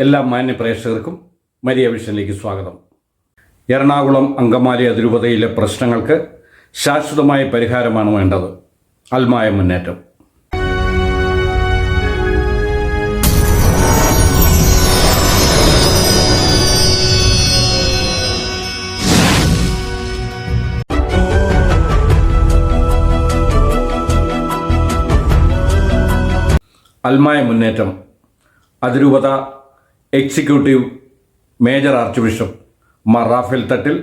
എല്ലാ മാന്യ പ്രേക്ഷകർക്കും മരിയ വിഷനിലേക്ക് സ്വാഗതം. എറണാകുളം അങ്കമാലി അതിരൂപതയിലെ പ്രശ്നങ്ങൾക്ക് ശാശ്വതമായ പരിഹാരമാണ് വേണ്ടത്. അൽമായ മുന്നേറ്റം. അൽമായ മുന്നേറ്റം. അതിരൂപത executive major archbishop Mar Raphael Thattil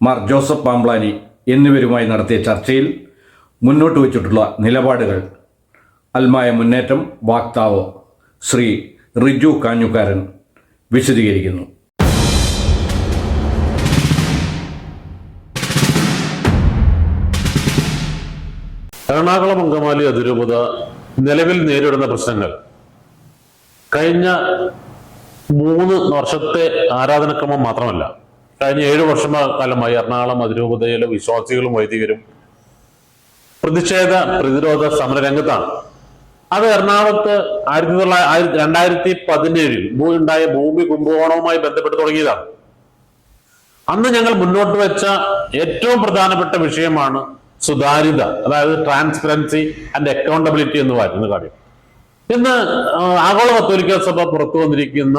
Mar Joseph Pamplany എന്നിവരുമായി നടത്തിയ ചർച്ചയിൽ മുന്നോട്ട് വച്ചിട്ടുള്ള നിലപാടുകൾ അൽമായ മുന്നേറ്റം വാക്താവ് ശ്രീ റിജു കാഞ്ഞുകാരൻ വിശദീകരിക്കുന്നു. എറണാകുളം അങ്കമാലി അതിരൂപത നിലവിൽ നേരിടുന്ന പ്രശ്നങ്ങൾ. കഴിഞ്ഞ മൂന്ന് വർഷത്തെ ആരാധനക്രമം മാത്രമല്ല. കഴിഞ്ഞ ഏഴു വർഷം കാലമായി എറണാകുളം അതിരൂപതയിലെ വിശ്വാസികളും വൈദികരും പ്രതിഷേധ പ്രതിരോധ സമര രംഗത്താണ്. അത് എറണാകുളത്ത് ആയിരത്തി തൊള്ളായിരത്തി രണ്ടായിരത്തി പതിനേഴിൽ ഉണ്ടായ ഭൂമി കുംഭകോണവുമായി ബന്ധപ്പെട്ട് തുടങ്ങിയതാണ്. അന്ന് ഞങ്ങൾ മുന്നോട്ട് വെച്ച ഏറ്റവും പ്രധാനപ്പെട്ട വിഷയമാണ് സുതാര്യത അതായത് ട്രാൻസ്പെറൻസി ആൻഡ് അക്കൗണ്ടബിലിറ്റി എന്ന് പറയുന്ന കാര്യം. ഇന്ന് ആഗോള കത്തോലിക്ക സഭ പുറത്തു വന്നിരിക്കുന്ന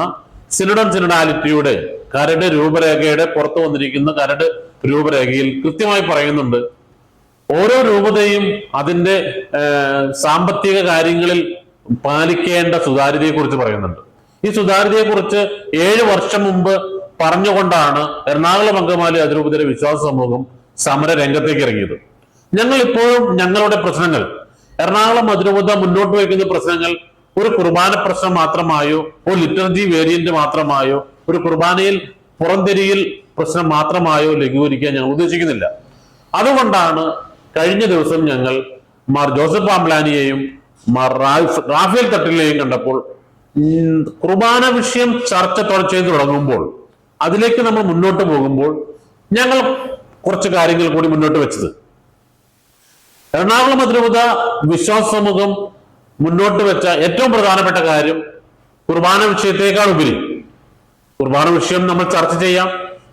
സിനഡൻ സിനഡാലിറ്റിയുടെ കരട് രൂപരേഖയുടെ പുറത്തു വന്നിരിക്കുന്ന കരട് രൂപരേഖയിൽ കൃത്യമായി പറയുന്നുണ്ട്. ഓരോ രൂപതയും അതിന്റെ സാമ്പത്തിക കാര്യങ്ങളിൽ പാലിക്കേണ്ട സുതാര്യതയെ കുറിച്ച് പറയുന്നുണ്ട്. ഈ സുതാര്യതയെ കുറിച്ച് ഏഴ് വർഷം മുമ്പ് പറഞ്ഞുകൊണ്ടാണ് എറണാകുളം അങ്കമാലി അതിരൂപതയുടെ വിശ്വാസ സമൂഹം സമര രംഗത്തേക്ക് ഇറങ്ങിയത്. ഞങ്ങൾ ഇപ്പോഴും ഞങ്ങളുടെ പ്രശ്നങ്ങൾ എറണാകുളം അതിരൂപത മുന്നോട്ട് വയ്ക്കുന്ന പ്രശ്നങ്ങൾ ഒരു കുർബാന പ്രശ്നം മാത്രമായോ ഒരു ലിറ്റർജി വേരിയന്റ് മാത്രമായോ ഒരു കുർബാനയിൽ പുറംതിരിയിൽ പ്രശ്നം മാത്രമായോ ലഘൂകരിക്കാൻ ഞങ്ങൾ ഉദ്ദേശിക്കുന്നില്ല. അതുകൊണ്ടാണ് കഴിഞ്ഞ ദിവസം ഞങ്ങൾ മാർ ജോസഫ് പാംലാനിയെയും മാർ റാഫ്- റാഫേൽ തട്ടിലെയും കണ്ടപ്പോൾ കുർബാന വിഷയം ചർച്ച തുടച്ചു തുടങ്ങുമ്പോൾ അതിലേക്ക് നമ്മൾ മുന്നോട്ട് പോകുമ്പോൾ ഞങ്ങൾ കുറച്ച് കാര്യങ്ങൾ കൂടി മുന്നോട്ട് വെച്ചത്. എറണാകുളം അതിരൂപത വിശ്വാസ സമൂഹം മുന്നോട്ട് വെച്ച ഏറ്റവും പ്രധാനപ്പെട്ട കാര്യം കുർബാന വിഷയത്തേക്കാൾ ഉപരി. കുർബാന വിഷയം നമ്മൾ ചർച്ച ചെയ്യാം.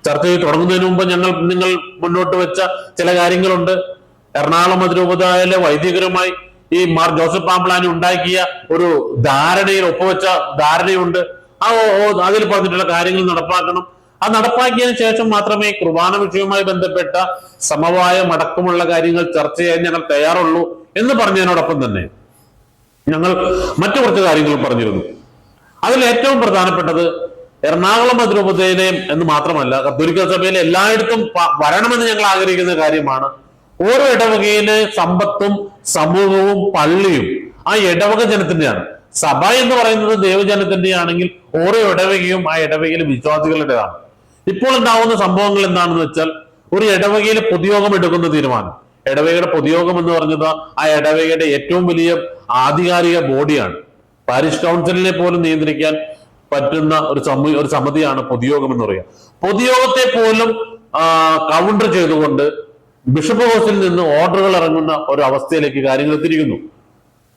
ചർച്ച ചെയ്ത് തുടങ്ങുന്നതിന് മുമ്പ് ഞങ്ങൾ നിങ്ങൾ മുന്നോട്ട് വെച്ച ചില കാര്യങ്ങളുണ്ട്. എറണാകുളം അതിരൂപതയിലെ വൈദികരുമായി ഈ മാർ ജോസഫ് പാമ്പ്ലാനി ഉണ്ടാക്കിയ ഒരു ധാരണയിൽ ഒപ്പുവെച്ച ധാരണയുണ്ട്. ആ അതിൽ പറഞ്ഞിട്ടുള്ള കാര്യങ്ങൾ നടപ്പാക്കണം. അത് നടപ്പാക്കിയതിനു ശേഷം മാത്രമേ കുർബാന വിഷയവുമായി ബന്ധപ്പെട്ട സമവായം അടക്കമുള്ള കാര്യങ്ങൾ ചർച്ച ചെയ്യാൻ ഞങ്ങൾ തയ്യാറുള്ളൂ എന്ന് പറഞ്ഞതിനോടൊപ്പം തന്നെ ഞങ്ങൾ മറ്റു കുറച്ച് കാര്യങ്ങൾ പറഞ്ഞിരുന്നു. അതിൽ ഏറ്റവും പ്രധാനപ്പെട്ടത് എറണാകുളം അതിരൂപതയിലെ എന്ന് മാത്രമല്ല കത്തോലിക്ക സഭയിലെ എല്ലായിടത്തും വരണമെന്ന് ഞങ്ങൾ ആഗ്രഹിക്കുന്ന കാര്യമാണ്. ഓരോ ഇടവകയിലെ സമ്പത്തും സമൂഹവും പള്ളിയും ആ ഇടവക ജനത്തിന്റെയാണ് സഭ എന്ന് പറയുന്നത് ദൈവജനത്തിന്റെ ആണെങ്കിൽ ഓരോ ഇടവകയും ആ ഇടവകയിലെ വിശ്വാസികളുടേതാണ്. ഇപ്പോൾ ഉണ്ടാവുന്ന സംഭവങ്ങൾ എന്താണെന്ന് വെച്ചാൽ ഒരു ഇടവകയിൽ പൊതുയോഗം എടുക്കുന്ന തീരുമാനം. ഇടവകയുടെ പൊതുയോഗം എന്ന് പറഞ്ഞത് ആ ഇടവകയുടെ ഏറ്റവും വലിയ ആധികാരിക ബോഡിയാണ്. പാരിഷ് കൗൺസിലിനെ പോലും നിയന്ത്രിക്കാൻ പറ്റുന്ന ഒരു സമി ഒരു സമിതിയാണ് പൊതുയോഗം എന്ന് പറയുക പൊതുയോഗത്തെ പോലും കൗണ്ടർ ചെയ്തുകൊണ്ട് ബിഷപ്പ് ഹൗസിൽ നിന്ന് ഓർഡറുകൾ ഇറങ്ങുന്ന ഒരു അവസ്ഥയിലേക്ക് കാര്യങ്ങൾ എത്തിയിരിക്കുന്നു.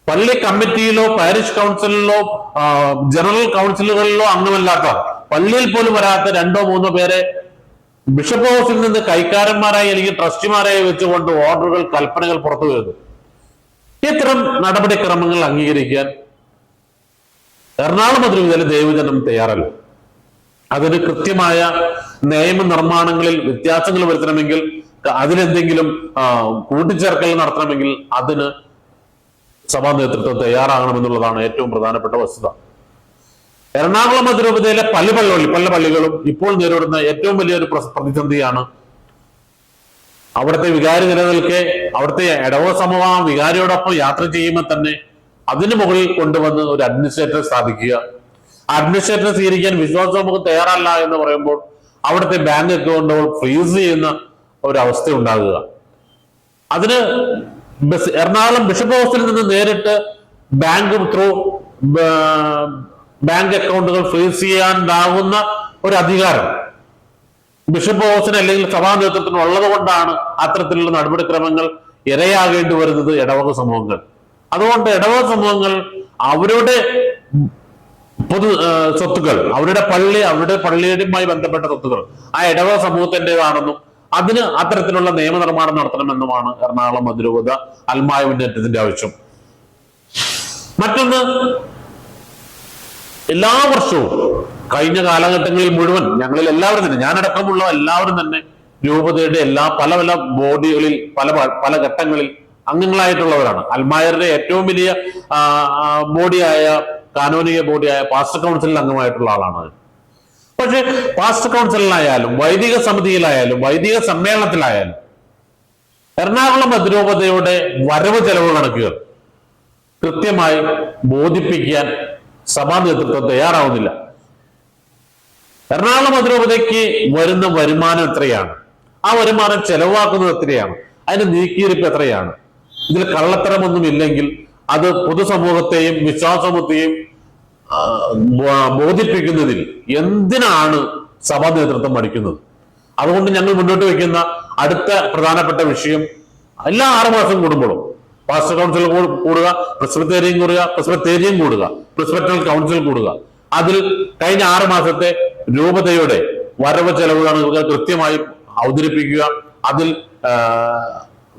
പള്ളി കമ്മിറ്റിയിലോ പാരിഷ് കൗൺസിലിലോ ജനറൽ കൗൺസിലുകളിലോ അംഗമല്ലാത്ത പള്ളിയിൽ പോലും വരാത്ത രണ്ടോ മൂന്നോ പേരെ ബിഷപ്പ് ഹൗസിൽ നിന്ന് കൈക്കാരന്മാരായി അല്ലെങ്കിൽ ട്രസ്റ്റിമാരായി വെച്ചുകൊണ്ട് ഓർഡറുകൾ കൽപ്പനകൾ പുറത്തു വരുന്നു. ഇത്തരം നടപടിക്രമങ്ങൾ അംഗീകരിക്കാൻ എറണാകുളം അതിരൂപതയിലെ ദൈവജനം തയ്യാറല്ല. അതിന് കൃത്യമായ നിയമനിർമ്മാണങ്ങളിൽ വ്യത്യാസങ്ങൾ വരുത്തണമെങ്കിൽ അതിനെന്തെങ്കിലും കൂട്ടിച്ചേർക്കൽ നടത്തണമെങ്കിൽ അതിന് സഭാ നേതൃത്വം തയ്യാറാകണമെന്നുള്ളതാണ് ഏറ്റവും പ്രധാനപ്പെട്ട വസ്തുത. എറണാകുളം അതിരൂപതയിലെ പല പള്ളികളിൽ പല പള്ളികളും ഇപ്പോൾ നേരിടുന്ന ഏറ്റവും വലിയൊരു പ്രതിസന്ധിയാണ്. അവിടുത്തെ വികാരി നിലനിൽക്കെ അവിടുത്തെ ഇടവ സമൂഹം വികാരിയോടൊപ്പം യാത്ര ചെയ്യുമ്പോൾ തന്നെ അതിനു മുകളിൽ കൊണ്ടുവന്ന് ഒരു അഡ്മിനിസ്ട്രേറ്റർ സ്ഥാപിക്കുക. അഡ്മിനിസ്ട്രേറ്ററെ സ്വീകരിക്കാൻ വിശ്വാസ സമൂഹം തയ്യാറല്ല എന്ന് പറയുമ്പോൾ അവിടുത്തെ ബാങ്ക് അക്കൗണ്ടുകൾ ഫ്രീസ് ചെയ്യുന്ന ഒരവസ്ഥ ഉണ്ടാകുക. അതിന് ബസ് എറണാകുളം ബിഷപ്പ് ഹൗസിൽ നിന്ന് നേരിട്ട് ബാങ്ക് ത്രൂ ബാങ്ക് അക്കൗണ്ടുകൾ ഫ്രീസ് ചെയ്യാനുണ്ടാകുന്ന ഒരു അധികാരം ബിഷപ്പ് ഹോസിന് അല്ലെങ്കിൽ സഭാ നേതൃത്വത്തിന് ഉള്ളത് കൊണ്ടാണ് അത്തരത്തിലുള്ള നടപടിക്രമങ്ങൾ ഇരയാകേണ്ടി വരുന്നത് ഇടവക സമൂഹങ്ങൾ. അതുകൊണ്ട് ഇടവക സമൂഹങ്ങൾ അവരുടെ പൊതു സ്വത്തുക്കൾ അവരുടെ പള്ളി അവരുടെ പള്ളിയുമായി ബന്ധപ്പെട്ട സ്വത്തുക്കൾ ആ ഇടവക സമൂഹത്തിന്റെതാണെന്നും അതിന് അത്തരത്തിലുള്ള നിയമനിർമ്മാണം നടത്തണമെന്നുമാണ് എറണാകുളം അതിരൂപത അൽമായ മുന്നേറ്റത്തിന്റെ ആവശ്യം. മറ്റൊന്ന് എല്ലാ വർഷവും കഴിഞ്ഞ കാലഘട്ടങ്ങളിൽ മുഴുവൻ ഞങ്ങളിൽ എല്ലാവരും തന്നെ ഞാനടക്കമുള്ള എല്ലാവരും തന്നെ രൂപതയുടെ എല്ലാ പല പല ബോഡികളിൽ പല പല ഘട്ടങ്ങളിൽ അംഗങ്ങളായിട്ടുള്ളവരാണ്. അൽമായരുടെ ഏറ്റവും വലിയ ബോഡിയായ കാനോനിക ബോഡിയായ പാസ്റ്റർ കൗൺസിലിൽ അംഗമായിട്ടുള്ള ആളാണ്. പക്ഷെ പാസ്റ്റർ കൗൺസിലിലായാലും വൈദിക സമിതിയിലായാലും വൈദിക സമ്മേളനത്തിലായാലും എറണാകുളം അതിരൂപതയുടെ വരവ് ചെലവ് കണക്കുകൾ കൃത്യമായി ബോധിപ്പിക്കാൻ സഭാ നേതൃത്വം തയ്യാറാവുന്നില്ല. എറണാകുളം അതിരൂപതയ്ക്ക് വരുന്ന വരുമാനം എത്രയാണ്? ആ വരുമാനം ചെലവാക്കുന്നത് എത്രയാണ്? അതിന്റെ നീക്കിയിരിപ്പ് എത്രയാണ്? ഇതിൽ കള്ളത്തരമൊന്നും ഇല്ലെങ്കിൽ അത് പൊതുസമൂഹത്തെയും വിശ്വാസമത്തെയും ബോധിപ്പിക്കുന്നതിൽ എന്തിനാണ് സഭാ നേതൃത്വം മടിക്കുന്നത്? അതുകൊണ്ട് ഞങ്ങൾ മുന്നോട്ട് വയ്ക്കുന്ന അടുത്ത പ്രധാനപ്പെട്ട വിഷയം എല്ലാ ആറുമാസം കൂടുമ്പോഴും പാസ്റ്റർ കൗൺസിൽ കൂടുക പ്രസ്ബത്തേരിയം കൂടുക പ്രസ്ബത്തേരിയം കൂടുക പ്രസ്ബറ്റൽ കൗൺസിൽ കൂടുക. അതിൽ കഴിഞ്ഞ ആറ് മാസത്തെ രൂപതയുടെ വരവ് ചെലവ് കണക്കുകൾ കൃത്യമായി അവതരിപ്പിക്കുക. അതിൽ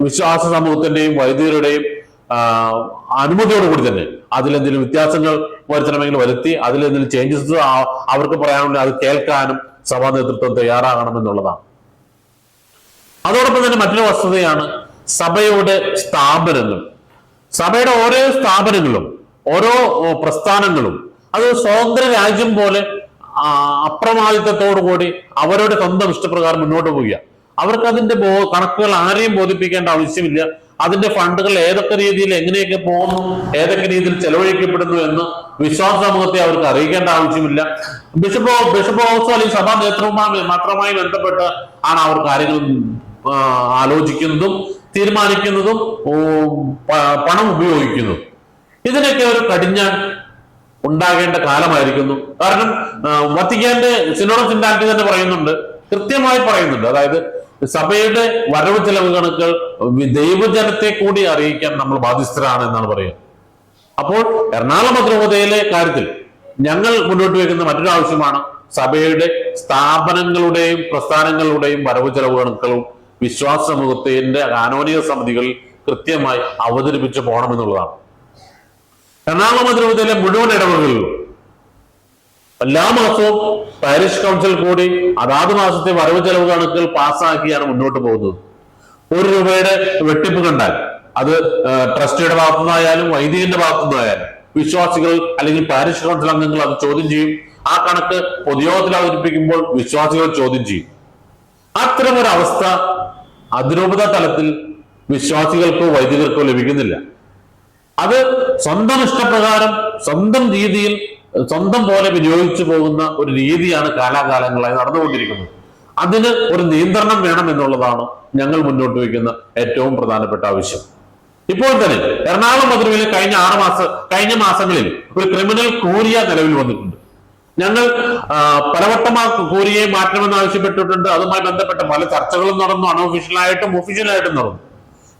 വിശ്വാസ സമൂഹത്തിന്റെയും വൈദികരുടെയും അനുമതിയോടുകൂടി തന്നെ അതിലെന്തെങ്കിലും വ്യത്യാസങ്ങൾ വരുത്തണമെങ്കിൽ വരുത്തി അതിലെന്തെങ്കിലും ചേഞ്ചസ് അവർക്ക് പറയാനുണ്ടെങ്കിൽ അത് കേൾക്കാനും സഭാ നേതൃത്വം തയ്യാറാകണം എന്നുള്ളതാണ്. അതോടൊപ്പം തന്നെ മറ്റൊരു വസ്തുതയാണ് സഭയുടെ സ്ഥാപനങ്ങൾ സഭയുടെ ഓരോ സ്ഥാപനങ്ങളും ഓരോ പ്രസ്ഥാനങ്ങളും അത് സ്വതന്ത്ര രാജ്യം പോലെ അപ്രമാദിത്തത്തോടു കൂടി അവരുടെ സ്വന്തം ഇഷ്ടപ്രകാരം മുന്നോട്ട് പോവുക. അവർക്ക് അതിന്റെ കണക്കുകൾ ആരെയും ബോധിപ്പിക്കേണ്ട ആവശ്യമില്ല. അതിന്റെ ഫണ്ടുകൾ ഏതൊക്കെ രീതിയിൽ എങ്ങനെയൊക്കെ പോകുന്നു ഏതൊക്കെ രീതിയിൽ ചെലവഴിക്കപ്പെടുന്നു എന്ന് വിശ്വാസ സമൂഹത്തെ അവർക്ക് അറിയിക്കേണ്ട ആവശ്യമില്ല. ബിഷപ്പ് ബിഷപ്പ് ഹൗസോ അല്ലെങ്കിൽ സഭാ നേതൃത്വവുമായി മാത്രമായി ബന്ധപ്പെട്ട് ആണ് അവർ കാര്യങ്ങൾ ആലോചിക്കുന്നതും. തീരുമാനിക്കുന്നതും പണം ഉപയോഗിക്കുന്നതും. ഇതിനൊക്കെ ഒരു കടിഞ്ഞാൻ ഉണ്ടാകേണ്ട കാലമായിരിക്കുന്നു. കാരണം വത്തിക്കാന്റെ സിനോഡ സിൻഡാലിറ്റി തന്നെ പറയുന്നുണ്ട്. കൃത്യമായി പറയുന്നുണ്ട്. അതായത് സഭയുടെ വരവ് ചെലവ് കണക്കുകൾ ദൈവജനത്തെ കൂടി അറിയിക്കാൻ നമ്മൾ ബാധ്യസ്ഥരാണ് എന്നാണ് പറയുന്നത് അപ്പോൾ എറണാകുളം അതിരൂപതയിലെ കാര്യത്തിൽ ഞങ്ങൾ മുന്നോട്ട് വെക്കുന്ന മറ്റൊരു ആവശ്യമാണ് സഭയുടെ സ്ഥാപനങ്ങളുടെയും പ്രസ്ഥാനങ്ങളുടെയും വരവ് ചെലവ് കണക്കുകളും വിശ്വാസ സമൂഹത്തിന്റെ കാനോനിക സമിതികളിൽ കൃത്യമായി അവതരിപ്പിച്ച് പോകണമെന്നുള്ളതാണ്. എറണാകുളം അതിരൂപതയിലെ മുഴുവൻ ഇടവകളിലും എല്ലാ മാസവും പാരിഷ് കൗൺസിൽ കൂടി അതാത് മാസത്തെ വരവ് ചെലവ് കണക്കുകൾ പാസ്സാക്കിയാണ് മുന്നോട്ട് പോകുന്നത്. ഒരു രൂപയുടെ വെട്ടിപ്പ് കണ്ടാൽ അത് ട്രസ്റ്റിയുടെ ഭാഗത്തുനിന്നായാലും വൈദികന്റെ ഭാഗത്തുനിന്നായാലും വിശ്വാസികൾ അല്ലെങ്കിൽ പാരിഷ് കൗൺസിൽ അംഗങ്ങൾ അത് ചോദ്യം ചെയ്യും. ആ കണക്ക് പൊതുയോഗത്തിൽ അവതരിപ്പിക്കുമ്പോൾ വിശ്വാസികൾ ചോദ്യം ചെയ്യും. അത്തരം ഒരു അവസ്ഥ അതിരൂപത തലത്തിൽ വിശ്വാസികൾക്കോ വൈദികർക്കോ ലഭിക്കുന്നില്ല. അത് സ്വന്തം ഇഷ്ടപ്രകാരം സ്വന്തം രീതിയിൽ സ്വന്തം പോലെ വിനിയോഗിച്ചു പോകുന്ന ഒരു രീതിയാണ് കാലാകാലങ്ങളായി നടന്നുകൊണ്ടിരിക്കുന്നത്. അതിന് ഒരു നിയന്ത്രണം വേണം എന്നുള്ളതാണ് ഞങ്ങൾ മുന്നോട്ട് വയ്ക്കുന്ന ഏറ്റവും പ്രധാനപ്പെട്ട ആവശ്യം. ഇപ്പോൾ തന്നെ എറണാകുളം മധുരയിൽ കഴിഞ്ഞ ആറ് മാസം കഴിഞ്ഞ മാസങ്ങളിൽ ഒരു ക്രിമിനൽ കൂരിയ നിലവിൽ വന്നിട്ടുണ്ട്. ഞങ്ങൾ പലവട്ടം ആ കൂരിയെ മാറ്റണമെന്ന് ആവശ്യപ്പെട്ടിട്ടുണ്ട്. അതുമായി ബന്ധപ്പെട്ട പല ചർച്ചകളും നടന്നു. അൺഒഫീഷ്യലായിട്ടും ഒഫീഷ്യലായിട്ടും നടന്നു.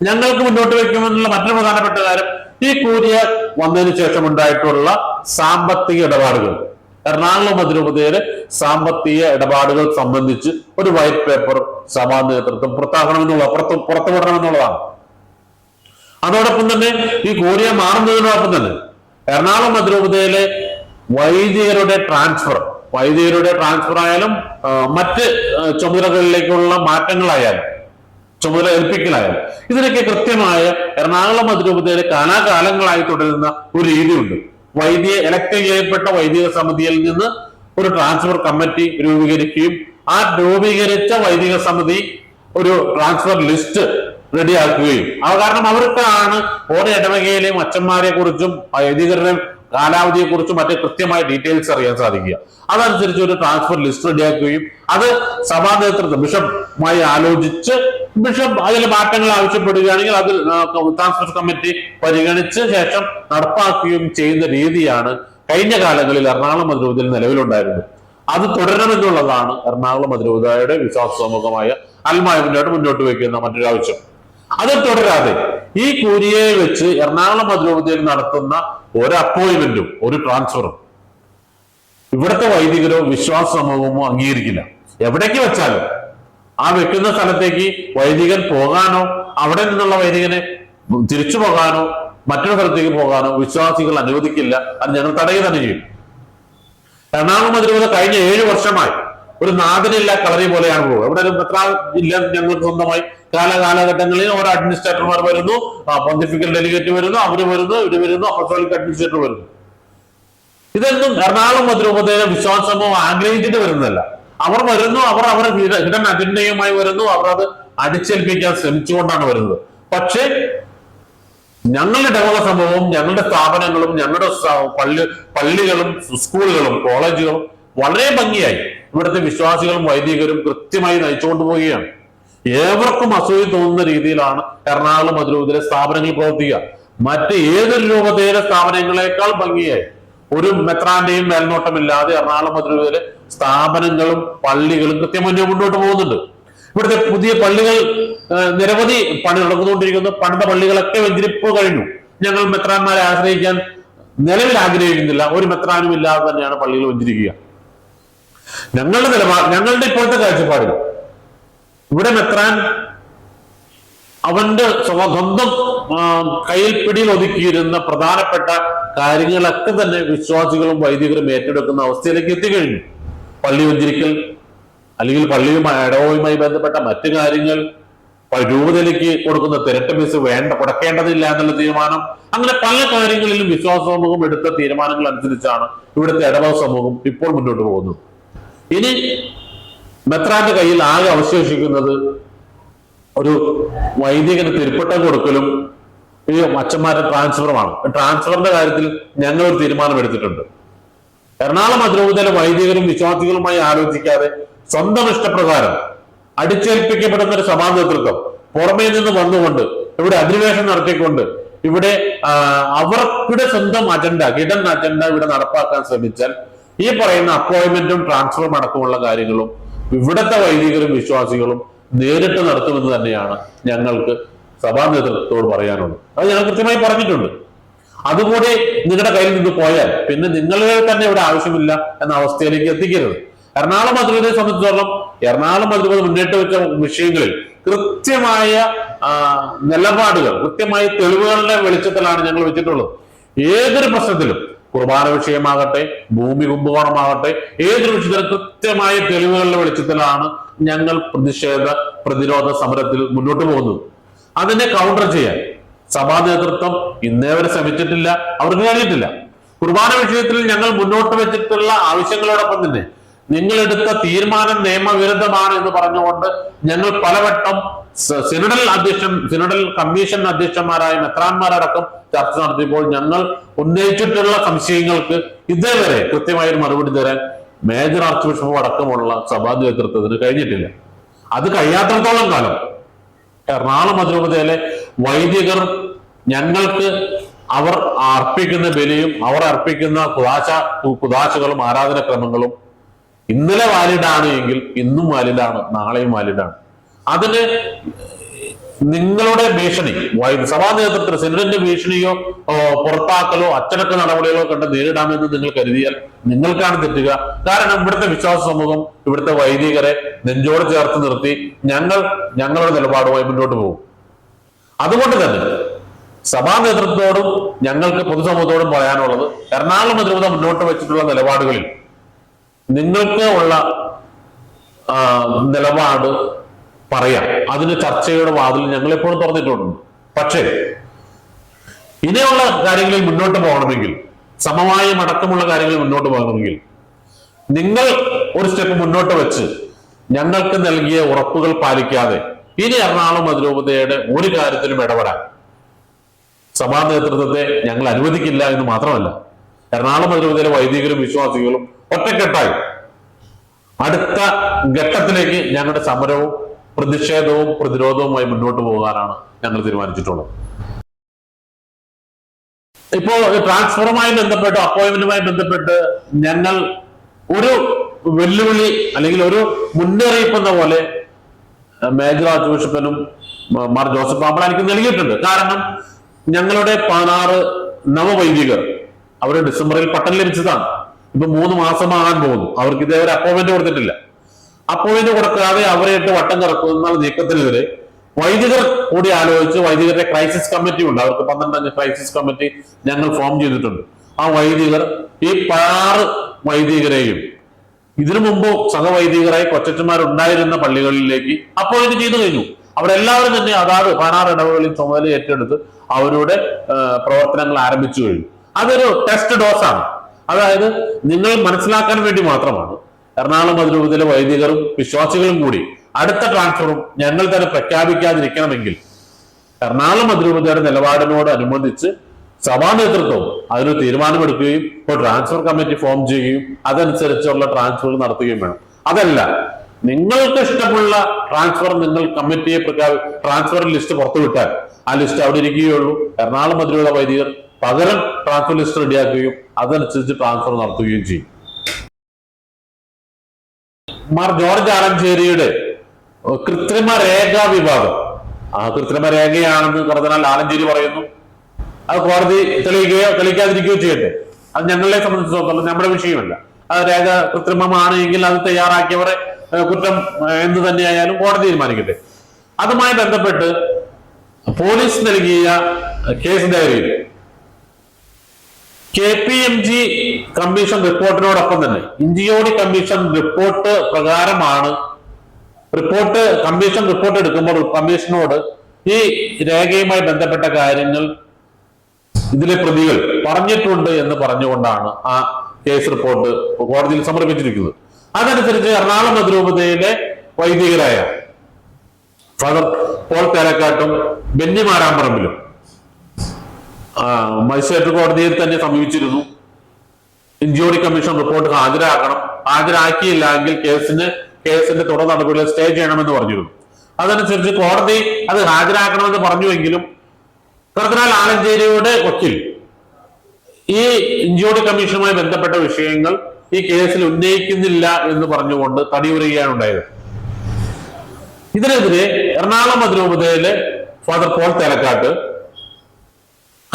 ഞങ്ങൾക്ക് മുന്നോട്ട് വയ്ക്കുമെന്നുള്ള മറ്റൊരു പ്രധാനപ്പെട്ട കാര്യം ഈ കൂരിയ വന്നതിന് ശേഷം ഉണ്ടായിട്ടുള്ള സാമ്പത്തിക ഇടപാടുകൾ. എറണാകുളം അതിരൂപതയിലെ സാമ്പത്തിക ഇടപാടുകൾ സംബന്ധിച്ച് ഒരു വൈറ്റ് പേപ്പർ സഭാ നേതൃത്വം പുറത്താക്കണമെന്നുള്ള പുറത്ത് പുറത്തുവിടണമെന്നുള്ളതാണ്. അതോടൊപ്പം തന്നെ ഈ കോരിയ മാറുന്നതിനോടൊപ്പം തന്നെ എറണാകുളം അതിരൂപതയിലെ വൈദികരുടെ ട്രാൻസ്ഫർ വൈദികരുടെ ട്രാൻസ്ഫർ ആയാലും മറ്റ് ചുമതലകളിലേക്കുള്ള മാറ്റങ്ങളായാലും ചുമതല ഏൽപ്പിക്കലായാലും ഇതിനൊക്കെ കൃത്യമായ എറണാകുളം അതിരൂപതയിലെ കാലാകാലങ്ങളായി തുടരുന്ന ഒരു രീതിയുണ്ട്. വൈദിക എലക്ട് ചെയ്യപ്പെട്ട വൈദിക സമിതിയിൽ നിന്ന് ഒരു ട്രാൻസ്ഫർ കമ്മിറ്റി രൂപീകരിക്കുകയും ആ രൂപീകരിച്ച വൈദിക സമിതി ഒരു ട്രാൻസ്ഫർ ലിസ്റ്റ് റെഡിയാക്കുകയും. അത് കാരണം അവർക്കാണ് ഓരോ ഇടവകയിലെയും അച്ഛന്മാരെ കുറിച്ചും വൈദികരുടെ കാലാവധിയെ കുറിച്ച് മറ്റു കൃത്യമായ ഡീറ്റെയിൽസ് അറിയാൻ സാധിക്കുക. അതനുസരിച്ച് ഒരു ട്രാൻസ്ഫർ ലിസ്റ്റ് റെഡിയാക്കുകയും അത് സഭാ നേതൃത്വം ബിഷപ്പുമായി ആലോചിച്ച് ബിഷപ്പ് അതിൽ മാറ്റങ്ങൾ ആവശ്യപ്പെടുകയാണെങ്കിൽ അത് ട്രാൻസ്ഫർ കമ്മിറ്റി പരിഗണിച്ച് ശേഷം നടപ്പാക്കുകയും ചെയ്യുന്ന രീതിയാണ് കഴിഞ്ഞ കാലങ്ങളിൽ എറണാകുളം അതിരൂപതയിൽ നിലവിലുണ്ടായിരുന്നത്. അത് തുടരണമെന്നുള്ളതാണ് എറണാകുളം അതിരൂപതയുടെ വിശ്വാസ സമൂഹമായ മുന്നോട്ട് മുന്നോട്ട് വയ്ക്കുന്ന മറ്റൊരു ആവശ്യം അത് തുടരാതെ ഈ കൂലിയെ വെച്ച് എറണാകുളം അതിരൂപതയിൽ നടത്തുന്ന ഒരു അപ്പോയിന്റ്മെന്റും ഒരു ട്രാൻസ്ഫറും ഇവിടുത്തെ വൈദികരോ വിശ്വാസ സമൂഹമോ അംഗീകരിക്കില്ല. എവിടേക്ക് വെച്ചാലും? ആ വെക്കുന്ന സ്ഥലത്തേക്ക് വൈദികൻ പോകാനോ അവിടെ നിന്നുള്ള വൈദികനെ തിരിച്ചു പോകാനോ മറ്റൊരു സ്ഥലത്തേക്ക് പോകാനോ വിശ്വാസികൾ അനുവദിക്കില്ല. അത് ഞങ്ങൾ തടയുക തന്നെ ചെയ്യും. എറണാകുളം അതിരൂപത കഴിഞ്ഞ ഏഴ് വർഷമായി ഒരു നാദിനില്ല കളറി പോലെയാണ് പോകുന്നത്. ഇവിടെ ഒരു എത്ര ജില്ല ഞങ്ങൾക്ക് സ്വന്തമായി കാലകാലഘട്ടങ്ങളിൽ ഓരോ അഡ്മിനിസ്ട്രേറ്റർമാർ വരുന്നു പൊന്തിഫിക്കൽ ഡെലിഗേറ്റ് വരുന്നു അവർ വരുന്നു ഇവർ വരുന്നു അപ്പസോളിക് അഡ്മിനിസ്ട്രേറ്റർ വരുന്നു. ഇതൊന്നും എറണാകുളം അതിരൂപതയിലെ വിശ്വാസമോ ആഗ്രഹിച്ചിട്ട് വരുന്നതല്ല. അവർ വരുന്നു അവർ അവർ ഹിഡൻ അജണ്ടയുമായി വരുന്നു അവർ അത് അടിച്ചേൽപ്പിക്കാൻ ശ്രമിച്ചുകൊണ്ടാണ് വരുന്നത്. പക്ഷേ ഞങ്ങളുടെ ഇടവക സമൂഹവും ഞങ്ങളുടെ സ്ഥാപനങ്ങളും ഞങ്ങളുടെ പള്ളി പള്ളികളും സ്കൂളുകളും കോളേജുകളും വളരെ ഭംഗിയായി. ഇവിടുത്തെ വിശ്വാസികളും വൈദികരും കൃത്യമായി നയിച്ചുകൊണ്ട് പോവുകയാണ്. ഏവർക്കും അസൂയ തോന്നുന്ന രീതിയിലാണ് എറണാകുളം അതിരൂപതയിലെ സ്ഥാപനങ്ങൾ പ്രവർത്തിക്കുക. മറ്റ് ഏതൊരു രൂപതയിലെ സ്ഥാപനങ്ങളെക്കാൾ ഭംഗിയായി. ഒരു മെത്രാന്റെയും മേൽനോട്ടമില്ലാതെ എറണാകുളം അതിരൂപതയിലെ സ്ഥാപനങ്ങളും പള്ളികളും കൃത്യമായി മുന്നോട്ട് പോകുന്നുണ്ട്. ഇവിടുത്തെ പുതിയ പള്ളികൾ നിരവധി പണി നടന്നുകൊണ്ടിരിക്കുന്നു. പണ്ട പള്ളികളൊക്കെ വെഞ്ചിരിപ്പ് കഴിഞ്ഞു. ഞങ്ങൾ മെത്രാന്മാരെ ആശ്രയിക്കാൻ നിലവിൽ ആഗ്രഹിക്കുന്നില്ല. ഒരു മെത്രാനും ഇല്ലാതെ തന്നെയാണ് പള്ളികൾ വെഞ്ചിരിക്കുക. ഞങ്ങളുടെ നിലപാ ഞങ്ങളുടെ ഇപ്പോഴത്തെ കാഴ്ചപ്പാടിൽ ഇവിടെ മെത്രാൻ അവന്റെ സ്വ- സ്വന്തം കയ്യിൽ പിടിയിൽ ഒതുക്കിയിരുന്ന പ്രധാനപ്പെട്ട കാര്യങ്ങളൊക്കെ തന്നെ വിശ്വാസികളും വൈദികരും ഏറ്റെടുക്കുന്ന അവസ്ഥയിലേക്ക് എത്തിക്കഴിഞ്ഞു. പള്ളി വെഞ്ചിരിക്കൽ അല്ലെങ്കിൽ പള്ളിയുമായി ഇടവുമായി ബന്ധപ്പെട്ട മറ്റു കാര്യങ്ങൾ രൂപതയിലേക്ക് കൊടുക്കുന്ന തിരട്ട ഫീസ് വേണ്ട കൊടുക്കേണ്ടതില്ല എന്നുള്ള തീരുമാനം. അങ്ങനെ പല കാര്യങ്ങളിലും വിശ്വാസ സമൂഹം എടുത്ത തീരുമാനങ്ങൾ അനുസരിച്ചാണ് ഇവിടുത്തെ ഇടവക സമൂഹം ഇപ്പോൾ മുന്നോട്ട് പോകുന്നത്. ഇനി മെത്രാന്റെ കയ്യിൽ ആകെ അവശേഷിക്കുന്നത് ഒരു വൈദികന് തിരുപ്പട്ടം കൊടുക്കലും ഈ അച്ഛന്മാരുടെ ട്രാൻസ്ഫറുമാണ് ട്രാൻസ്ഫറിന്റെ കാര്യത്തിൽ ഞങ്ങൾ ഒരു തീരുമാനം എടുത്തിട്ടുണ്ട്. എറണാകുളം അതിരൂപതയിലെ വൈദികരും വിശ്വാസികളുമായി ആലോചിക്കാതെ സ്വന്തം ഇഷ്ടപ്രകാരം അടിച്ചേൽപ്പിക്കപ്പെടുന്ന ഒരു സഭാ നേതൃത്വം പുറമേ നിന്ന് വന്നുകൊണ്ട് ഇവിടെ അധിനിവേശം നടത്തിക്കൊണ്ട് ഇവിടെ അവർക്കിടെ സ്വന്തം അജണ്ട ഹിഡൻ അജണ്ട ഇവിടെ നടപ്പാക്കാൻ ശ്രമിച്ചാൽ ഈ പറയുന്ന അപ്പോയിന്റ്മെന്റും ട്രാൻസ്ഫറും അടക്കമുള്ള കാര്യങ്ങളും ഇവിടുത്തെ വൈദികരും വിശ്വാസികളും നേരിട്ട് നടത്തുമെന്ന് തന്നെയാണ് ഞങ്ങൾക്ക് സഭാ നേതൃത്വത്തോട് പറയാനുള്ളത്. അത് ഞങ്ങൾ കൃത്യമായി പറഞ്ഞിട്ടുണ്ട്. അതുകൂടി നിങ്ങളുടെ കയ്യിൽ നിന്ന് പോയാൽ പിന്നെ നിങ്ങളെ തന്നെ ഇവിടെ ആവശ്യമില്ല എന്ന അവസ്ഥയിലേക്ക് എത്തിക്കരുത്. എറണാകുളം അതിരൂപതയെ സംബന്ധിച്ചിടത്തോളം എറണാകുളം അതിരൂപത മുന്നേറ്റ് വെച്ച വിഷയങ്ങളിൽ കൃത്യമായ നിലപാടുകൾ കൃത്യമായ തെളിവുകളുടെ വെളിച്ചത്തിലാണ് ഞങ്ങൾ വെച്ചിട്ടുള്ളത്. ഏതൊരു പ്രശ്നത്തിലും കുർബാന വിഷയമാകട്ടെ ഭൂമി കുംഭകോണമാകട്ടെ ഏതൊരു വിഷയത്തിലും കൃത്യമായ തെളിവുകളുടെ വെളിച്ചത്തിലാണ് ഞങ്ങൾ പ്രതിഷേധ പ്രതിരോധ സമരത്തിൽ മുന്നോട്ട് പോകുന്നത്. അതിനെ കൗണ്ടർ ചെയ്യാൻ സഭാ നേതൃത്വം ഇന്നേ വരെ ശ്രമിച്ചിട്ടില്ല അവർക്ക് കഴിഞ്ഞിട്ടില്ല. കുർബാന വിഷയത്തിൽ ഞങ്ങൾ മുന്നോട്ട് വെച്ചിട്ടുള്ള ആവശ്യങ്ങളോടൊപ്പം തന്നെ നിങ്ങൾ എടുത്ത തീരുമാനം നിയമവിരുദ്ധമാണ് എന്ന് പറഞ്ഞുകൊണ്ട് ഞങ്ങൾ പലവട്ടം സിനഡൽ അധ്യക്ഷൻ സിനഡൽ കമ്മീഷൻ അധ്യക്ഷന്മാരായ മെത്രാന്മാരടക്കം ചർച്ച നടത്തിയപ്പോൾ ഞങ്ങൾ ഉന്നയിച്ചിട്ടുള്ള സംശയങ്ങൾക്ക് ഇതേവരെ കൃത്യമായ ഒരു മറുപടി തരാൻ മേജർ ആർച്ച് ബിഷപ്പ് അടക്കമുള്ള സഭാ നേതൃത്വത്തിന് കഴിഞ്ഞിട്ടില്ല. അത് കഴിയാത്തടത്തോളം കാലം. എറണാകുളം അതിരൂപതയിലെ വൈദികർ ഞങ്ങൾക്ക് അവർ അർപ്പിക്കുന്ന ബലിയും അവർ അർപ്പിക്കുന്ന കുദാശ കുദാശകളും ആരാധനക്രമങ്ങളും ഇന്നലെ വാലിഡാണ് എങ്കിൽ ഇന്നും വാലിഡാണ് നാളെയും വാലിഡാണ്. അതിന് നിങ്ങളുടെ ഭീഷണി സഭാ നേതൃത്വത്തിൽ സെനറ്റിന്റെ ഭീഷണിയോ പുറത്താക്കലോ അച്ചടക്ക നടപടികളോ കണ്ട് നേരിടാമെന്ന് നിങ്ങൾ കരുതിയാൽ നിങ്ങൾക്കാണ് തെറ്റുക. കാരണം ഇവിടുത്തെ വിശ്വാസ സമൂഹം ഇവിടുത്തെ വൈദികരെ നെഞ്ചോട് ചേർത്ത് നിർത്തി ഞങ്ങൾ ഞങ്ങളുടെ നിലപാടുമായി മുന്നോട്ട് പോകും. അതുകൊണ്ട് തന്നെ സഭാ നേതൃത്വത്തോടും ഞങ്ങൾക്ക് പൊതുസമൂഹത്തോടും പറയാനുള്ളത് എറണാകുളം അതിരൂപത മുന്നോട്ട് വെച്ചിട്ടുള്ള നിലപാടുകളിൽ നിങ്ങൾക്ക് ഉള്ള നിലപാട് പറയാം. അതിന് ചർച്ചയുടെ വാതിൽ ഞങ്ങൾ എപ്പോഴും തുറന്നിട്ടുണ്ട്. പക്ഷേ ഇനിയുള്ള കാര്യങ്ങളിൽ മുന്നോട്ട് പോകണമെങ്കിൽ സമമായ അടക്കമുള്ള കാര്യങ്ങളിൽ മുന്നോട്ട് പോകണമെങ്കിൽ നിങ്ങൾ ഒരു സ്റ്റെപ്പ് മുന്നോട്ട് വെച്ച് ഞങ്ങൾക്ക് നൽകിയ ഉറപ്പുകൾ പാലിക്കാതെ ഇനി എറണാകുളം അതിരൂപതയുടെ ഒരു കാര്യത്തിലും ഇടപെടാൻ സഭാ നേതൃത്വത്തെ ഞങ്ങൾ അനുവദിക്കില്ല എന്ന് മാത്രമല്ല എറണാകുളം അതിരൂപതയിലെ വൈദികരും വിശ്വാസികളും ഒറ്റക്കെട്ടായി. അടുത്ത ഘട്ടത്തിലേക്ക് ഞങ്ങളുടെ സമരവും പ്രതിഷേധവും പ്രതിരോധവുമായി മുന്നോട്ട് പോകാനാണ് ഞങ്ങൾ തീരുമാനിച്ചിട്ടുള്ളത്. ഇപ്പോ ട്രാൻസ്ഫറുമായി ബന്ധപ്പെട്ട് അപ്പോയിന്റ്മെന്റുമായി ബന്ധപ്പെട്ട് ഞങ്ങൾ ഒരു വെല്ലുവിളി അല്ലെങ്കിൽ ഒരു മുന്നറിയിപ്പ് എന്ന പോലെ മേജർ ആർച്ച് ബിഷപ്പിനും മാർ ജോസഫ് പാമ്പള എനിക്ക് നൽകിയിട്ടുണ്ട്. കാരണം ഞങ്ങളുടെ പതിനാറ് നവവൈദികർ അവർ ഡിസംബറിൽ പട്ടം ലഭിച്ചതാണ്. ഇപ്പൊ മൂന്ന് മാസമാകാൻ പോകുന്നു. അവർക്ക് ഒരു അപ്പോയിന്റ്മെന്റ് കൊടുത്തിട്ടില്ല. അപ്പോയിന്റ് കൊടുക്കാതെ അവരെ ഇട്ട് വട്ടം കറക്കുന്ന നീക്കത്തിനെതിരെ വൈദികർ കൂടി ആലോചിച്ച് വൈദികരുടെ ക്രൈസിസ് കമ്മിറ്റി ഉണ്ട്. അവർക്ക് പന്ത്രണ്ടഞ്ച് ക്രൈസിസ് കമ്മിറ്റി ഞങ്ങൾ ഫോം ചെയ്തിട്ടുണ്ട്. ആ വൈദികർ ഈ പതിനാറ് വൈദികരെയും ഇതിനു മുമ്പ് സഹവൈദികരായി കൊച്ചന്മാരുണ്ടായിരുന്ന പള്ളികളിലേക്ക് അപ്പോയിന്റ് ചെയ്തു കഴിഞ്ഞു. അവരെല്ലാവരും തന്നെ അതാത് പതിനാറ് ഇടവുകളിൽ ചുമതല ഏറ്റെടുത്ത് അവരുടെ പ്രവർത്തനങ്ങൾ ആരംഭിച്ചു കഴിഞ്ഞു. അതൊരു ടെസ്റ്റ് ഡോസ് ആണ്. അതായത് നിങ്ങൾ മനസ്സിലാക്കാൻ വേണ്ടി മാത്രമാണ്. എറണാകുളം അതിരൂപതയിലെ വൈദികരും വിശ്വാസികളും കൂടി അടുത്ത ട്രാൻസ്ഫറും ഞങ്ങൾ തന്നെ പ്രഖ്യാപിക്കാതിരിക്കണമെങ്കിൽ എറണാകുളം അതിരൂപതയുടെ നിലപാടിനോട് അനുബന്ധിച്ച് സഭാ നേതൃത്വം അതിനൊരു തീരുമാനമെടുക്കുകയും ഇപ്പോൾ ട്രാൻസ്ഫർ കമ്മിറ്റി ഫോം ചെയ്യുകയും അതനുസരിച്ചുള്ള ട്രാൻസ്ഫർ നടത്തുകയും വേണം. അതല്ല നിങ്ങൾക്ക് ഇഷ്ടമുള്ള ട്രാൻസ്ഫർ നിങ്ങൾ കമ്മിറ്റിയെ പ്രഖ്യാപി ട്രാൻസ്ഫർ ലിസ്റ്റ് പുറത്തുവിട്ടാൽ ആ ലിസ്റ്റ് അവിടെ ഇരിക്കുകയുള്ളൂ. എറണാകുളം അതിരൂപത വൈദികർ പകരം ട്രാൻസ്ഫർ ലിസ്റ്റ് റെഡിയാക്കുകയും അതനുസരിച്ച് ട്രാൻസ്ഫർ നടത്തുകയും ചെയ്യും. മാർ ജോർജ് ആലഞ്ചേരിയുടെ കൃത്രിമ രേഖാ വിഭാഗം. ആ കൃത്രിമ രേഖയാണെന്ന് കർദിനാൾ ആലഞ്ചേരി പറയുന്നു. അത് കോടതി തെളിയിക്കുകയോ തെളിയിക്കാതിരിക്കുകയോ ചെയ്യട്ടെ. അത് ഞങ്ങളെ സംബന്ധിച്ചിടത്തോളം നമ്മുടെ വിഷയമല്ല. അത് രേഖ കൃത്രിമമാണ് എങ്കിൽ അത് തയ്യാറാക്കിയവരെ കുറ്റം എന്ത് തന്നെയായാലും കോടതി തീരുമാനിക്കട്ടെ. അതുമായി ബന്ധപ്പെട്ട് പോലീസ് നൽകിയ കേസ് ഡയറിയിൽ K P M G commission റിപ്പോർട്ടിനോടൊപ്പം തന്നെ. ഇഞ്ചിയോടി കമ്മീഷൻ റിപ്പോർട്ട് പ്രകാരമാണ് റിപ്പോർട്ട് കമ്മീഷൻ റിപ്പോർട്ട് എടുക്കുമ്പോൾ കമ്മീഷനോട് ഈ രേഖയുമായി ബന്ധപ്പെട്ട കാര്യങ്ങൾ ഇതിലെ പ്രതികൾ പറഞ്ഞിട്ടുണ്ട് എന്ന് പറഞ്ഞുകൊണ്ടാണ് ആ കേസ് റിപ്പോർട്ട് കോടതിയിൽ സമർപ്പിച്ചിരിക്കുന്നത്. അതനുസരിച്ച് എറണാകുളം അതിരൂപതയിലെ വൈദികരായ ഫാദർ പോൾ തേലക്കാട്ടും ബെന്നി മാരാമ്പറമ്പിലും ആ, മജിസ്ട്രേറ്റ് കോടതിയിൽ തന്നെ സമീപിച്ചിരുന്നു. ഇഞ്ചോറി കമ്മീഷൻ റിപ്പോർട്ട് ഹാജരാക്കണം ഹാജരാക്കിയില്ല എങ്കിൽ കേസിന് കേസിന്റെ തുടർ നടപടികൾ സ്റ്റേ ചെയ്യണമെന്ന് പറഞ്ഞിരുന്നു. അതനുസരിച്ച് കോടതി അത് ഹാജരാക്കണമെന്ന് പറഞ്ഞുവെങ്കിലും കർദിനാൾ ആലഞ്ചേരിയുടെ വക്കിൽ ഈ ഇഞ്ചോറി കമ്മീഷനുമായി ബന്ധപ്പെട്ട വിഷയങ്ങൾ ഈ കേസിൽ ഉന്നയിക്കുന്നില്ല എന്ന് പറഞ്ഞുകൊണ്ട് തടിയുറയുകയാണ് ഉണ്ടായത് ഇതിനെതിരെ എറണാകുളം അതിരൂപതയിലെ ഫാദർ പോൾ തേലക്കാട്ട്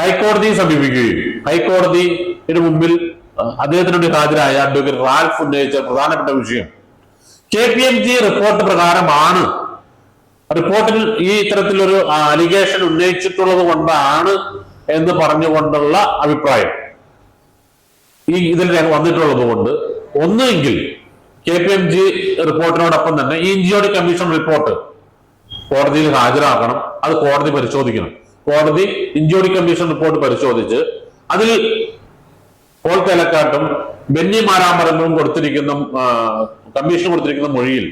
ഹൈക്കോടതിയെ സമീപിക്കുകയും ഹൈക്കോടതിയുടെ മുമ്പിൽ അഹ് അദ്ദേഹത്തിനോട് ഹാജരായ അഡ്വക്കേറ്റ് റാൽഫ് ഉന്നയിച്ച പ്രധാനപ്പെട്ട വിഷയം. K P M G report പ്രകാരമാണ്. റിപ്പോർട്ടിൽ ഈ ഇത്തരത്തിലൊരു അലിഗേഷൻ ഉന്നയിച്ചിട്ടുള്ളത് കൊണ്ടാണ് എന്ന് പറഞ്ഞുകൊണ്ടുള്ള അഭിപ്രായം. ഈ ഇതിൽ വന്നിട്ടുള്ളത് കൊണ്ട് ഒന്നുകിൽ കെ പി എം ജി റിപ്പോർട്ടിനോടൊപ്പം തന്നെ ഈ ഇഞ്ചിയോടി കമ്മീഷൻ റിപ്പോർട്ട് കോടതിയിൽ ഹാജരാക്കണം അത് കോടതി പരിശോധിക്കണം. കോടതി ഇഞ്ചോടി കമ്മീഷൻ റിപ്പോർട്ട് പരിശോധിച്ച് അതിൽ പോൾ തേലക്കാട്ടും ബെന്നി മാരാമരങ്ങളും കൊടുത്തിരിക്കുന്ന കമ്മീഷൻ കൊടുത്തിരിക്കുന്ന മൊഴിയിൽ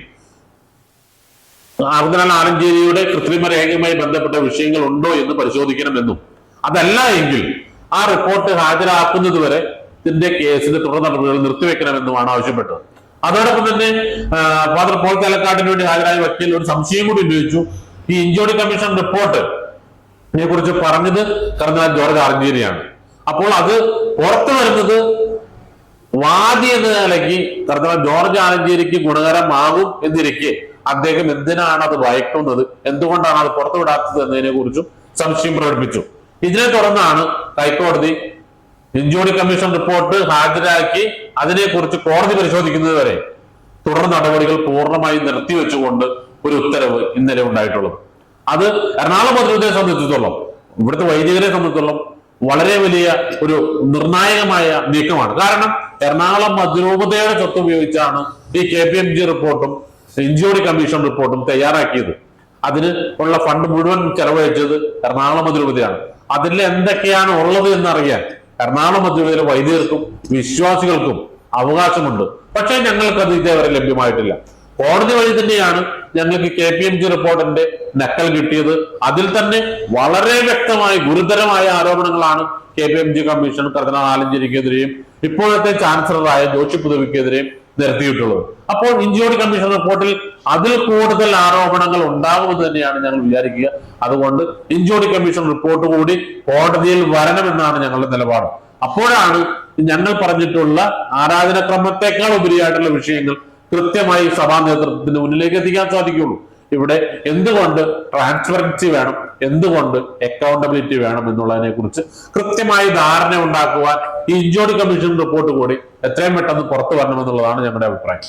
അർദ്ധനാൾ ആലഞ്ചേരിയുടെ കൃത്രിമ രേഖയുമായി ബന്ധപ്പെട്ട വിഷയങ്ങൾ ഉണ്ടോ എന്ന് പരിശോധിക്കണമെന്നും അതല്ല എങ്കിൽ ആ റിപ്പോർട്ട് ഹാജരാക്കുന്നത് വരെ ഇതിന്റെ കേസിന്റെ തുടർ നടപടികൾ നിർത്തിവെക്കണമെന്നുമാണ് ആവശ്യപ്പെട്ടത്. അതോടൊപ്പം തന്നെ ഫാദർ പോൾ തലക്കാട്ടിന് വേണ്ടി ഹാജരായ വക്കീൽ ഒരു സംശയം കൂടി ഉന്നയിച്ചു. ഈ ഇഞ്ചോടി കമ്മീഷൻ റിപ്പോർട്ട് ഇതിനെ കുറിച്ച് പറഞ്ഞത് കർദിനാൾ ജോർജ് ആലഞ്ചേരിയാണ് അപ്പോൾ അത് പുറത്തു വരുന്നത് വാദി എന്ന നിലയ്ക്ക് കർദിനാൾ ജോർജ് ആലഞ്ചേരിക്ക് ഗുണകരമാകും എന്നിരിക്കെ അദ്ദേഹം എന്തിനാണ് അത് ഭയക്കുന്നത് എന്തുകൊണ്ടാണ് അത് പുറത്തുവിടാത്തത് എന്നതിനെ കുറിച്ചും സംശയം പ്രകടിപ്പിച്ചു. ഇതിനെ തുടർന്നാണ് ഹൈക്കോടതി ഇഞ്ചോടി കമ്മീഷൻ റിപ്പോർട്ട് ഹാജരാക്കി അതിനെക്കുറിച്ച് കോടതി പരിശോധിക്കുന്നത് വരെ തുടർ നടപടികൾ പൂർണമായി നിർത്തിവെച്ചുകൊണ്ട് ഒരു ഉത്തരവ് ഇന്നലെ ഉണ്ടായിട്ടുള്ളത്. അത് എറണാകുളം പത്രത്തെ സംബന്ധിച്ചിടത്തോളം ഇവിടുത്തെ വൈദികരെ സംബന്ധിച്ചിടത്തോളം വളരെ വലിയ ഒരു നിർണായകമായ നീക്കമാണ്. കാരണം എറണാകുളം മധ്യരൂപതയുടെ സ്വത്ത് ഉപയോഗിച്ചാണ് ഈ കെ പി എം ജി റിപ്പോർട്ടും എൻജിഒഡി കമ്മീഷൻ റിപ്പോർട്ടും തയ്യാറാക്കിയത്. അതിന് ഉള്ള ഫണ്ട് മുഴുവൻ ചെലവഴിച്ചത് എറണാകുളം മധ്യരൂപതയാണ് അതിൽ എന്തൊക്കെയാണ് ഉള്ളത് എന്നറിയാൻ എറണാകുളം മധ്യരൂപതയിലെ വൈദികർക്കും വിശ്വാസികൾക്കും അവകാശമുണ്ട്. പക്ഷേ ഞങ്ങൾക്ക് അത് ഇതേവരെ ലഭ്യമായിട്ടില്ല. കോടതി വഴി തന്നെയാണ് ഞങ്ങൾക്ക് കെ പി എം ജി റിപ്പോർട്ടിന്റെ നക്കൽ കിട്ടിയത്. അതിൽ തന്നെ വളരെ വ്യക്തമായ ഗുരുതരമായ ആരോപണങ്ങളാണ് K P M G commission cardinal ആലഞ്ചേരിക്കെതിരെയും ഇപ്പോഴത്തെ ചാൻസലറായ ജോഷി പുതുവിക്കെതിരെയും നിരത്തിയിട്ടുള്ളത്. അപ്പോൾ ഇഞ്ചോടി കമ്മീഷൻ റിപ്പോർട്ടിൽ അതിൽ കൂടുതൽ ആരോപണങ്ങൾ ഉണ്ടാകുമെന്ന് തന്നെയാണ് ഞങ്ങൾ വിചാരിക്കുക. അതുകൊണ്ട് ഇഞ്ചോടി കമ്മീഷൻ റിപ്പോർട്ട് കൂടി കോടതിയിൽ വരണമെന്നാണ് ഞങ്ങളുടെ നിലപാട്. അപ്പോഴാണ് ഞങ്ങൾ പറഞ്ഞിട്ടുള്ള ആരാധനക്രമത്തെക്കാൾ ഉപരിയായിട്ടുള്ള വിഷയങ്ങൾ കൃത്യമായി സഭാ നേതൃത്വത്തിന് മുന്നിലേക്ക് എത്തിക്കാൻ സാധിക്കുള്ളൂ ഇവിടെ എന്തുകൊണ്ട് ട്രാൻസ്പെറൻസി വേണം എന്തുകൊണ്ട് അക്കൗണ്ടബിലിറ്റി വേണം എന്നുള്ളതിനെ കുറിച്ച് കൃത്യമായി ധാരണ ഉണ്ടാക്കുവാൻ ഈ ഇഞ്ചോടി കമ്മീഷൻ റിപ്പോർട്ട് കൂടി എത്രയും പെട്ടെന്ന് പുറത്തു വരണമെന്നുള്ളതാണ് ഞങ്ങളുടെ അഭിപ്രായം.